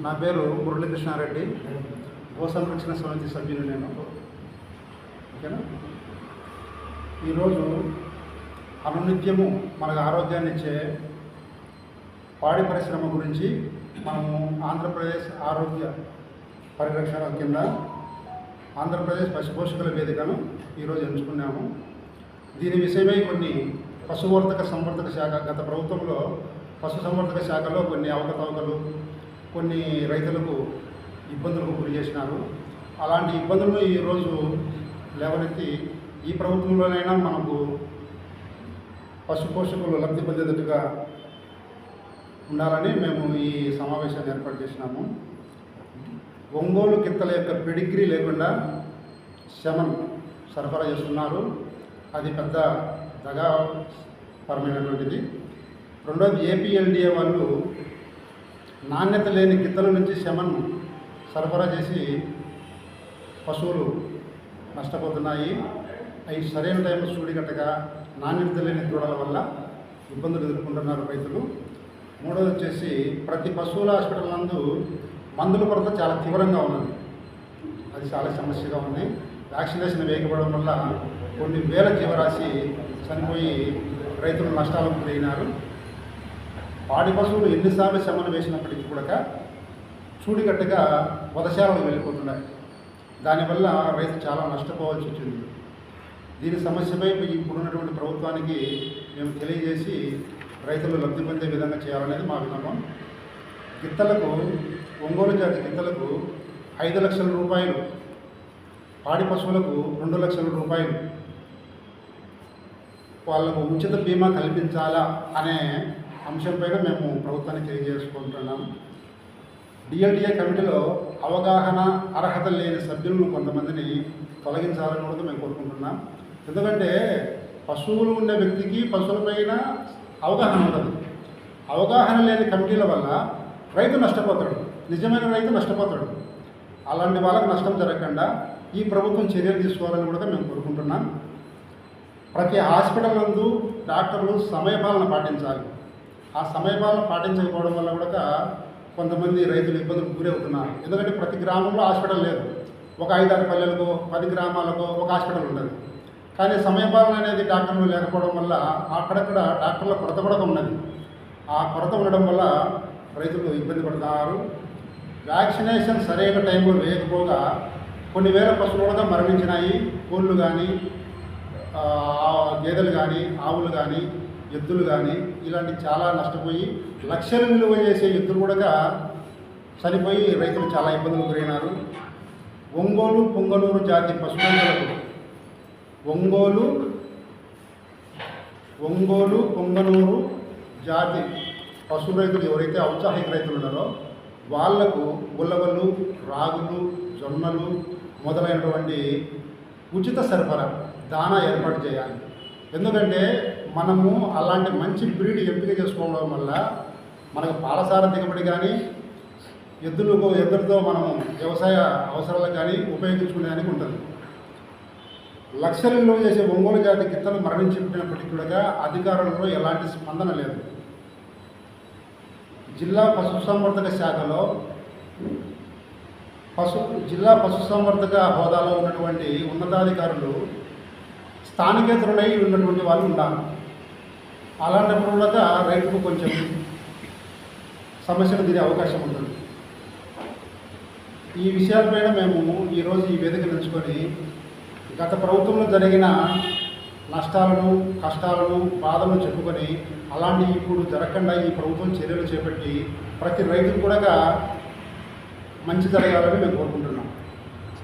నా పేరు మురళీకృష్ణారెడ్డి గో సంరక్షణ సమితి సభ్యులు నేను. ఓకేనా? ఈరోజు అనునిత్యము మనకు ఆరోగ్యాన్ని ఇచ్చే పాడి పరిశ్రమ గురించి మనము ఆంధ్రప్రదేశ్ ఆరోగ్య పరిరక్షణ కింద ఆంధ్రప్రదేశ్ పశుపోషకుల వేదికను ఈరోజు ఎంచుకున్నాము. దీని విషయమై కొన్ని పశువర్ధక సంవర్ధక శాఖ గత ప్రభుత్వంలో పశు సంవర్ధక శాఖలో కొన్ని అవకతవకలు కొన్ని రైతులకు ఇబ్బందులకు గురి చేసినారు. అలాంటి ఇబ్బందులను ఈరోజు లేవనెత్తి ఈ ప్రభుత్వంలోనైనా మనకు పశు పోషకులు లబ్ధి పొందేటట్టుగా ఉండాలని మేము ఈ సమావేశాన్ని ఏర్పాటు చేసినాము. ఒంగోలు కిత్తల యొక్క పెడిగ్రీ లేకుండా శమన్ సరఫరా చేస్తున్నారు. అది పెద్ద దగాపరమైనటువంటిది రెండోది ఏపీఎల్డిఏ వాళ్ళు నాణ్యత లేని గిత్తల నుంచి శమన్ సరఫరా చేసి పశువులు నష్టపోతున్నాయి. అవి సరైన టైంలో సూడిగట్టగా నాణ్యత లేని దూడల వల్ల ఇబ్బందులు ఎదుర్కొంటున్నారు రైతులు. మూడోది వచ్చేసి ప్రతి పశువుల హాస్పిటల్ నందు మందుల కొరత చాలా తీవ్రంగా ఉన్నది. అది చాలా సమస్యగా ఉంది. వ్యాక్సినేషన్ వేయకపోవడం వల్ల కొన్ని వేల జీవరాశి చనిపోయి రైతులు నష్టాలకు గురైనారు. పాడి పశువులు ఎన్నిసార్లు శమన వేసినప్పటికీ కూడా చూడిగట్టుగా వదశాలకు వెళ్ళిపోతున్నాయి. దానివల్ల రైతు చాలా నష్టపోవాల్సి వచ్చింది. దీని సమస్యపై ఇప్పుడున్నటువంటి ప్రభుత్వానికి మేము తెలియజేసి రైతులు లబ్ధి పొందే విధంగా చేయాలనేది మా విన్నపం. గిత్తలకు ఒంగోలు జాతి గిత్తలకు ఐదు లక్షల రూపాయలు పాడి పశువులకు రెండు లక్షల రూపాయలు. వాళ్ళకు ఉచిత బీమా కల్పించాలా అనే అంశంపైన మేము ప్రభుత్వాన్ని తెలియజేసుకుంటున్నాము డిఎల్డిఏ కమిటీలో అవగాహన అర్హత లేని సభ్యులను కొంతమందిని తొలగించాలని కూడా మేము కోరుకుంటున్నాం. ఎందుకంటే పశువులు ఉండే వ్యక్తికి పశువులపైన అవగాహన ఉండదు. అవగాహన లేని కమిటీల వల్ల రైతు నష్టపోతాడు. నిజమైన రైతు నష్టపోతాడు. అలాంటి వాళ్ళకు నష్టం జరగకుండా ఈ ప్రభుత్వం చర్యలు తీసుకోవాలని కూడా మేము కోరుకుంటున్నాం. ప్రతి హాస్పిటల్ నందు డాక్టర్లు సమయపాలన పాటించాలి. ఆ సమయపాలన పాటించకపోవడం వల్ల కూడా కొంతమంది రైతులు ఇబ్బందులకు గురవుతున్నారు ఎందుకంటే ప్రతి గ్రామంలో హాస్పిటల్ లేదు. ఒక ఐదారు పల్లెలకు పది గ్రామాలకు ఒక హాస్పిటల్ ఉంటుంది. కానీ సమయపాలన అనేది డాక్టర్లు లేకపోవడం వల్ల అక్కడక్కడ డాక్టర్ల కొరత కూడా ఉన్నది. ఆ కొరత ఉండడం వల్ల రైతులు ఇబ్బంది పడుతున్నారు వ్యాక్సినేషన్ సరైన టైంలో వేయకపోగా కొన్ని వేల పశువులు కూడా మరణించినాయి. కోళ్ళు కానీ గేదెలు కానీ ఆవులు కానీ ఎద్దులు కానీ ఇలాంటి చాలా నష్టపోయి లక్షలు విలువ చేసే ఎద్దులు కూడా చనిపోయి రైతులు చాలా ఇబ్బందులు గురైనారు. ఒంగోలు పొంగనూరు జాతి పశువులకు ఒంగోలు ఒంగోలు పొంగనూరు జాతి పశు రైతులు ఎవరైతే ఔత్సాహిక రైతులు ఉన్నారో వాళ్ళకు ఉల్లవలు రాగులు జొన్నలు మొదలైనటువంటి ఉచిత సరఫరా దానా ఏర్పాటు చేయాలి. ఎందుకంటే మనము అలాంటి మంచి బ్రీడ్ ఎంపిక చేసుకోవడం వల్ల మనకు పాలసార దిగుబడి కానీ ఎద్దులకు ఎద్దులతో మనము వ్యవసాయ అవసరాలకు కానీ ఉపయోగించుకునేదానికి ఉంటుంది. లక్షలు చేసే ఒంగోలు జాతి గిత్తలు మరణించినప్పటికీ కూడా అధికారులలో ఎలాంటి స్పందన లేదు. జిల్లా పశుసంవర్ధక శాఖలో పశు జిల్లా పశుసంవర్ధక హోదాలో ఉన్నటువంటి ఉన్నతాధికారులు స్థానికేతరులై ఉన్నటువంటి వాళ్ళు ఉండాలి. అలాంటప్పుడు కూడా రైతుకు కొంచెం సమస్యలు తీరే అవకాశం ఉంటుంది. ఈ విషయాలపైన మేము ఈరోజు ఈ వేదిక నిలుచుకొని గత ప్రభుత్వంలో జరిగిన నష్టాలను కష్టాలను బాధలను చెప్పుకొని అలాంటి ఇప్పుడు జరగకుండా ఈ ప్రభుత్వం చర్యలు చేపట్టి ప్రతి రైతుకు కూడా మంచి జరగాలని మేము కోరుకుంటున్నాం.